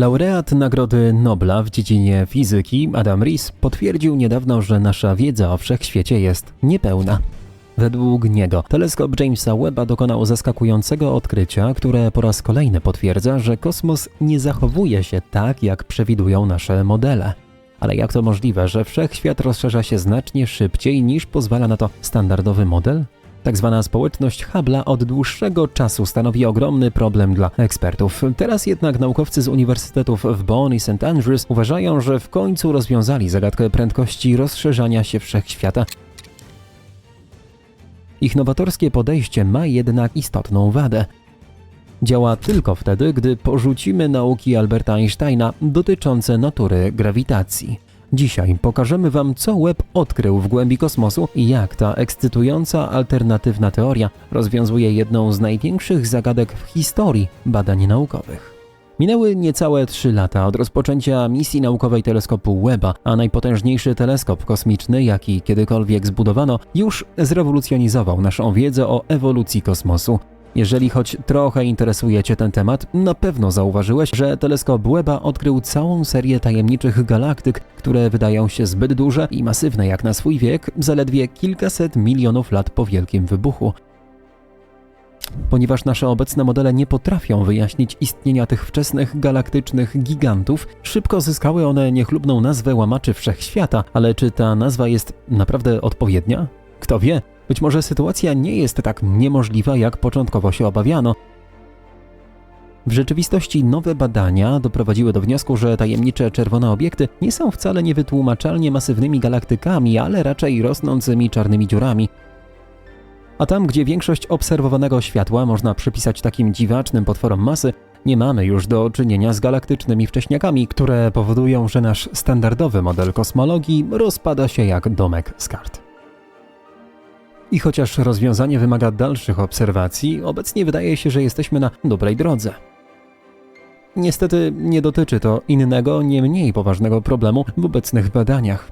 Laureat Nagrody Nobla w dziedzinie fizyki Adam Rees potwierdził niedawno, że nasza wiedza o wszechświecie jest niepełna. Według niego teleskop Jamesa Webba dokonał zaskakującego odkrycia, które po raz kolejny potwierdza, że kosmos nie zachowuje się tak, jak przewidują nasze modele. Ale jak to możliwe, że wszechświat rozszerza się znacznie szybciej niż pozwala na to standardowy model? Tak zwana społeczność Hubble'a od dłuższego czasu stanowi ogromny problem dla ekspertów. Teraz jednak naukowcy z uniwersytetów w Bonn i St. Andrews uważają, że w końcu rozwiązali zagadkę prędkości rozszerzania się wszechświata. Ich nowatorskie podejście ma jednak istotną wadę. Działa tylko wtedy, gdy porzucimy nauki Alberta Einsteina dotyczące natury grawitacji. Dzisiaj pokażemy Wam, co Webb odkrył w głębi kosmosu i jak ta ekscytująca alternatywna teoria rozwiązuje jedną z największych zagadek w historii badań naukowych. Minęły niecałe trzy lata od rozpoczęcia misji naukowej teleskopu Webba, a najpotężniejszy teleskop kosmiczny, jaki kiedykolwiek zbudowano, już zrewolucjonizował naszą wiedzę o ewolucji kosmosu. Jeżeli choć trochę interesuje Cię ten temat, na pewno zauważyłeś, że teleskop Webba odkrył całą serię tajemniczych galaktyk, które wydają się zbyt duże i masywne jak na swój wiek, zaledwie kilkaset milionów lat po Wielkim Wybuchu. Ponieważ nasze obecne modele nie potrafią wyjaśnić istnienia tych wczesnych galaktycznych gigantów, szybko zyskały one niechlubną nazwę łamaczy wszechświata, ale czy ta nazwa jest naprawdę odpowiednia? Kto wie? Być może sytuacja nie jest tak niemożliwa, jak początkowo się obawiano. W rzeczywistości nowe badania doprowadziły do wniosku, że tajemnicze czerwone obiekty nie są wcale niewytłumaczalnie masywnymi galaktykami, ale raczej rosnącymi czarnymi dziurami. A tam, gdzie większość obserwowanego światła można przypisać takim dziwacznym potworom masy, nie mamy już do czynienia z galaktycznymi wcześniakami, które powodują, że nasz standardowy model kosmologii rozpada się jak domek z kart. I chociaż rozwiązanie wymaga dalszych obserwacji, obecnie wydaje się, że jesteśmy na dobrej drodze. Niestety nie dotyczy to innego, nie mniej poważnego problemu w obecnych badaniach.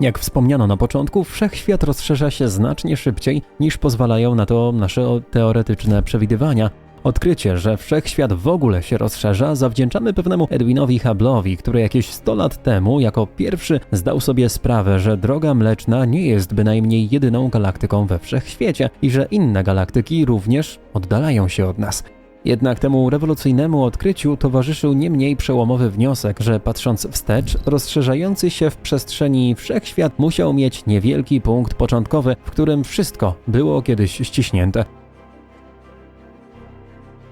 Jak wspomniano na początku, wszechświat rozszerza się znacznie szybciej niż pozwalają na to nasze teoretyczne przewidywania. Odkrycie, że wszechświat w ogóle się rozszerza, zawdzięczamy pewnemu Edwinowi Hubble'owi, który jakieś 100 lat temu jako pierwszy zdał sobie sprawę, że droga mleczna nie jest bynajmniej jedyną galaktyką we wszechświecie i że inne galaktyki również oddalają się od nas. Jednak temu rewolucyjnemu odkryciu towarzyszył nie mniej przełomowy wniosek, że patrząc wstecz, rozszerzający się w przestrzeni wszechświat musiał mieć niewielki punkt początkowy, w którym wszystko było kiedyś ściśnięte.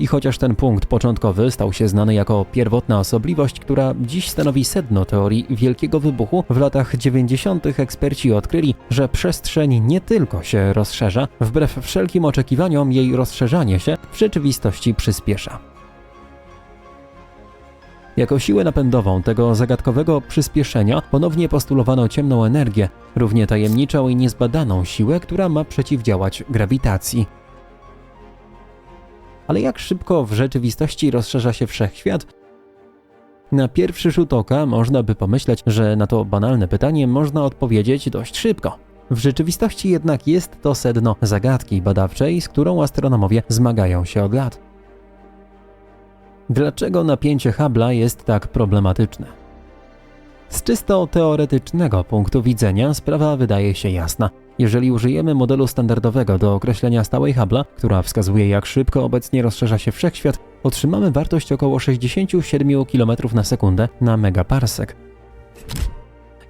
I chociaż ten punkt początkowy stał się znany jako pierwotna osobliwość, która dziś stanowi sedno teorii Wielkiego Wybuchu, w latach 90. eksperci odkryli, że przestrzeń nie tylko się rozszerza, wbrew wszelkim oczekiwaniom jej rozszerzanie się w rzeczywistości przyspiesza. Jako siłę napędową tego zagadkowego przyspieszenia ponownie postulowano ciemną energię, równie tajemniczą i niezbadaną siłę, która ma przeciwdziałać grawitacji. Ale jak szybko w rzeczywistości rozszerza się wszechświat? Na pierwszy rzut oka można by pomyśleć, że na to banalne pytanie można odpowiedzieć dość szybko. W rzeczywistości jednak jest to sedno zagadki badawczej, z którą astronomowie zmagają się od lat. Dlaczego napięcie Hubble'a jest tak problematyczne? Z czysto teoretycznego punktu widzenia sprawa wydaje się jasna. Jeżeli użyjemy modelu standardowego do określenia stałej Hubble'a, która wskazuje jak szybko obecnie rozszerza się wszechświat, otrzymamy wartość około 67 km na sekundę na megaparsek.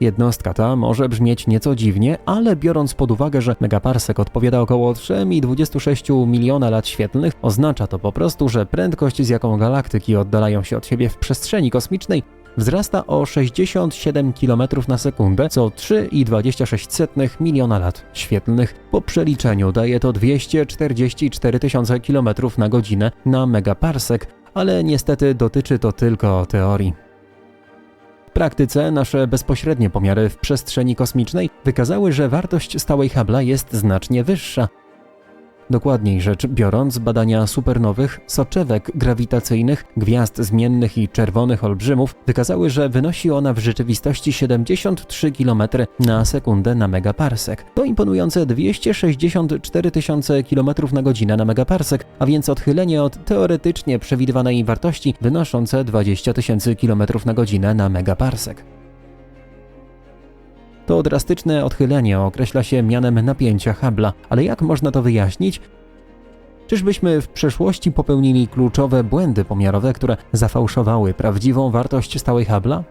Jednostka ta może brzmieć nieco dziwnie, ale biorąc pod uwagę, że megaparsek odpowiada około 3,26 miliona lat świetlnych, oznacza to po prostu, że prędkość z jaką galaktyki oddalają się od siebie w przestrzeni kosmicznej wzrasta o 67 km na sekundę, co 3,26 miliona lat świetlnych. Po przeliczeniu daje to 244 tysiące km na godzinę na megaparsek, ale niestety dotyczy to tylko teorii. W praktyce nasze bezpośrednie pomiary w przestrzeni kosmicznej wykazały, że wartość stałej Hubble'a jest znacznie wyższa. Dokładniej rzecz biorąc, badania supernowych, soczewek grawitacyjnych, gwiazd zmiennych i czerwonych olbrzymów wykazały, że wynosi ona w rzeczywistości 73 km na sekundę na megaparsek. To imponujące 264 tysiące km na godzinę na megaparsek, a więc odchylenie od teoretycznie przewidywanej wartości wynoszące 20 tysięcy km na godzinę na megaparsek. To drastyczne odchylenie określa się mianem napięcia Hubble'a, ale jak można to wyjaśnić? Czyżbyśmy w przeszłości popełnili kluczowe błędy pomiarowe, które zafałszowały prawdziwą wartość stałej Hubble'a?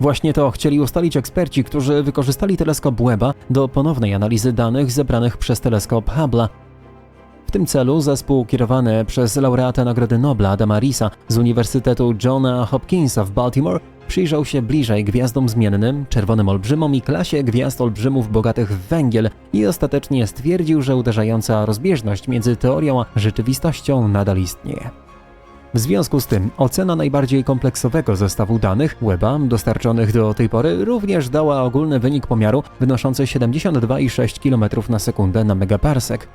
Właśnie to chcieli ustalić eksperci, którzy wykorzystali teleskop Webba do ponownej analizy danych zebranych przez teleskop Hubble'a. W tym celu zespół kierowany przez laureata Nagrody Nobla Adama Risa z Uniwersytetu Johna Hopkinsa w Baltimore przyjrzał się bliżej gwiazdom zmiennym, czerwonym olbrzymom i klasie gwiazd olbrzymów bogatych w węgiel i ostatecznie stwierdził, że uderzająca rozbieżność między teorią a rzeczywistością nadal istnieje. W związku z tym ocena najbardziej kompleksowego zestawu danych Weba dostarczonych do tej pory również dała ogólny wynik pomiaru wynoszący 72,6 km na sekundę na megaparsek.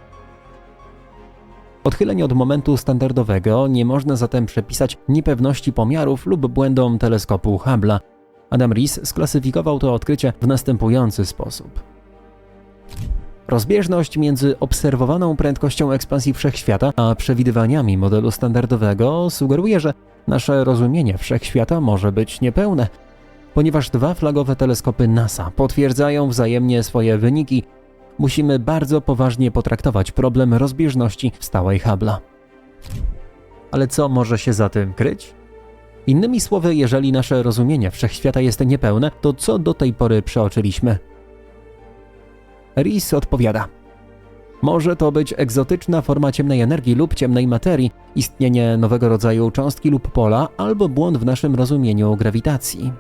Odchyleń od momentu standardowego nie można zatem przepisać niepewności pomiarów lub błędom teleskopu Hubble'a. Adam Rees sklasyfikował to odkrycie w następujący sposób. Rozbieżność między obserwowaną prędkością ekspansji wszechświata a przewidywaniami modelu standardowego sugeruje, że nasze rozumienie wszechświata może być niepełne. Ponieważ dwa flagowe teleskopy NASA potwierdzają wzajemnie swoje wyniki, musimy bardzo poważnie potraktować problem rozbieżności stałej Hubble'a. Ale co może się za tym kryć? Innymi słowy, jeżeli nasze rozumienie wszechświata jest niepełne, to co do tej pory przeoczyliśmy? Rees odpowiada. Może to być egzotyczna forma ciemnej energii lub ciemnej materii, istnienie nowego rodzaju cząstki lub pola, albo błąd w naszym rozumieniu grawitacji.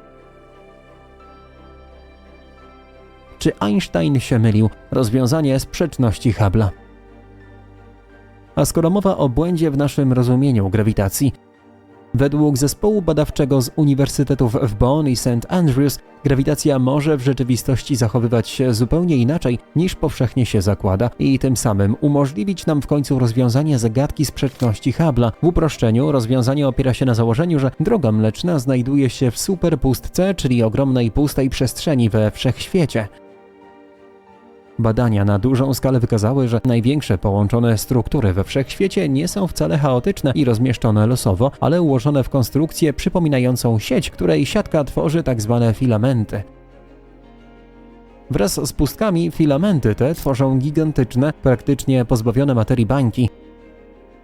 Czy Einstein się mylił? Rozwiązanie sprzeczności Hubble'a. A skoro mowa o błędzie w naszym rozumieniu grawitacji, według zespołu badawczego z uniwersytetów w Bonn i St. Andrews, grawitacja może w rzeczywistości zachowywać się zupełnie inaczej niż powszechnie się zakłada i tym samym umożliwić nam w końcu rozwiązanie zagadki sprzeczności Hubble'a. W uproszczeniu rozwiązanie opiera się na założeniu, że droga mleczna znajduje się w superpustce, czyli ogromnej pustej przestrzeni we wszechświecie. Badania na dużą skalę wykazały, że największe połączone struktury we wszechświecie nie są wcale chaotyczne i rozmieszczone losowo, ale ułożone w konstrukcję przypominającą sieć, której siatka tworzy tzw. Tak filamenty. Wraz z pustkami filamenty te tworzą gigantyczne, praktycznie pozbawione materii bańki,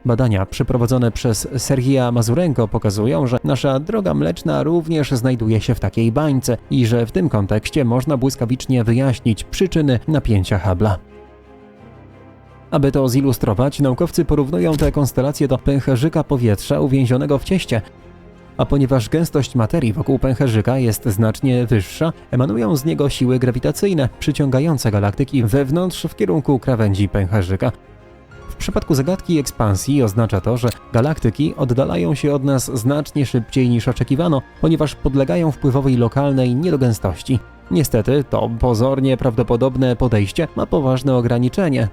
Badania przeprowadzone przez Sergija Mazurenko pokazują, że nasza droga mleczna również znajduje się w takiej bańce i że w tym kontekście można błyskawicznie wyjaśnić przyczyny napięcia Hubble'a. Aby to zilustrować, naukowcy porównują te konstelacje do pęcherzyka powietrza uwięzionego w cieście. A ponieważ gęstość materii wokół pęcherzyka jest znacznie wyższa, emanują z niego siły grawitacyjne przyciągające galaktyki wewnątrz w kierunku krawędzi pęcherzyka. W przypadku zagadki ekspansji oznacza to, że galaktyki oddalają się od nas znacznie szybciej niż oczekiwano, ponieważ podlegają wpływowej lokalnej niedogęstości. Niestety, to pozornie prawdopodobne podejście ma poważne ograniczenie.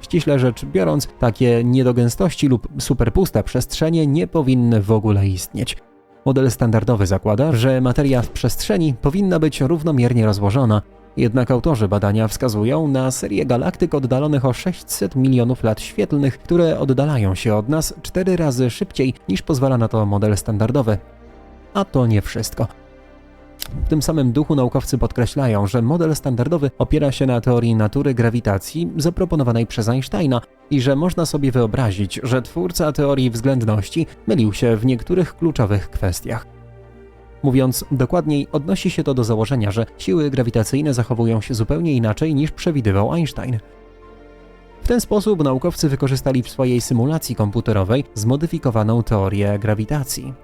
Ściśle rzecz biorąc, takie niedogęstości lub superpuste przestrzenie nie powinny w ogóle istnieć. Model standardowy zakłada, że materia w przestrzeni powinna być równomiernie rozłożona, jednak autorzy badania wskazują na serię galaktyk oddalonych o 600 milionów lat świetlnych, które oddalają się od nas cztery razy szybciej niż pozwala na to model standardowy. A to nie wszystko. W tym samym duchu naukowcy podkreślają, że model standardowy opiera się na teorii natury grawitacji zaproponowanej przez Einsteina i że można sobie wyobrazić, że twórca teorii względności mylił się w niektórych kluczowych kwestiach. Mówiąc dokładniej, odnosi się to do założenia, że siły grawitacyjne zachowują się zupełnie inaczej niż przewidywał Einstein. W ten sposób naukowcy wykorzystali w swojej symulacji komputerowej zmodyfikowaną teorię grawitacji.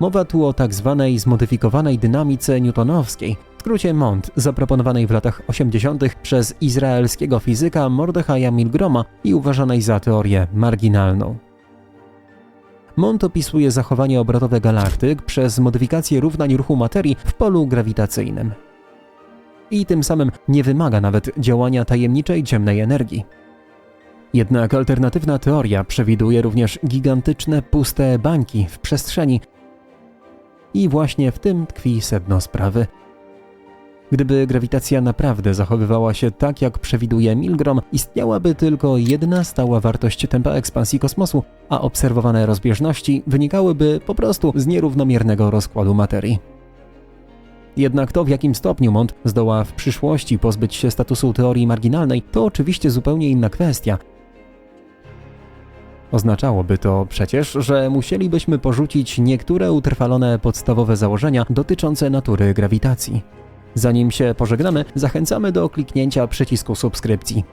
Mowa tu o tak zwanej zmodyfikowanej dynamice newtonowskiej, w skrócie MOND, zaproponowanej w latach 80. przez izraelskiego fizyka Mordechaja Milgroma i uważanej za teorię marginalną. Mont opisuje zachowanie obrotowe galaktyk przez modyfikację równań ruchu materii w polu grawitacyjnym. i tym samym nie wymaga nawet działania tajemniczej ciemnej energii. Jednak alternatywna teoria przewiduje również gigantyczne, puste bańki w przestrzeni. I właśnie w tym tkwi sedno sprawy. Gdyby grawitacja naprawdę zachowywała się tak, jak przewiduje Milgrom, istniałaby tylko jedna stała wartość tempa ekspansji kosmosu, a obserwowane rozbieżności wynikałyby po prostu z nierównomiernego rozkładu materii. Jednak to, w jakim stopniu Mond zdoła w przyszłości pozbyć się statusu teorii marginalnej, to oczywiście zupełnie inna kwestia. Oznaczałoby to przecież, że musielibyśmy porzucić niektóre utrwalone podstawowe założenia dotyczące natury grawitacji. Zanim się pożegnamy, zachęcamy do kliknięcia przycisku subskrypcji.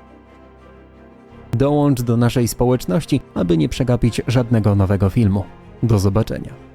Dołącz do naszej społeczności, aby nie przegapić żadnego nowego filmu. Do zobaczenia.